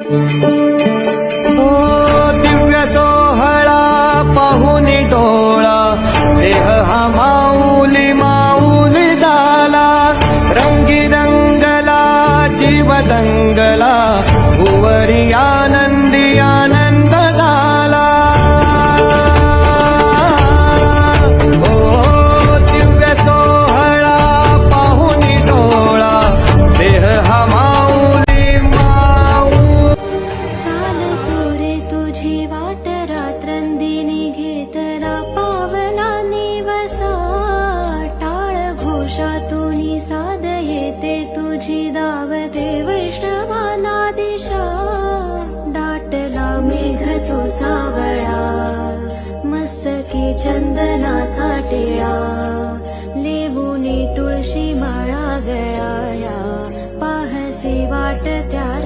ओ दिव्य सोहळा पाहुनी डोळा देह हा माऊली माऊली झाला रंगी रंगला जीव दंगला भुवरी टाळ घोषातून साध येते तुझी दावते वैष्णवाना दिशा दाटला मेघ तो सावळा मस्तकी चंदनाचा टिळा लेवुनी तुळशी माळा गळाया पाहसी वाट त्या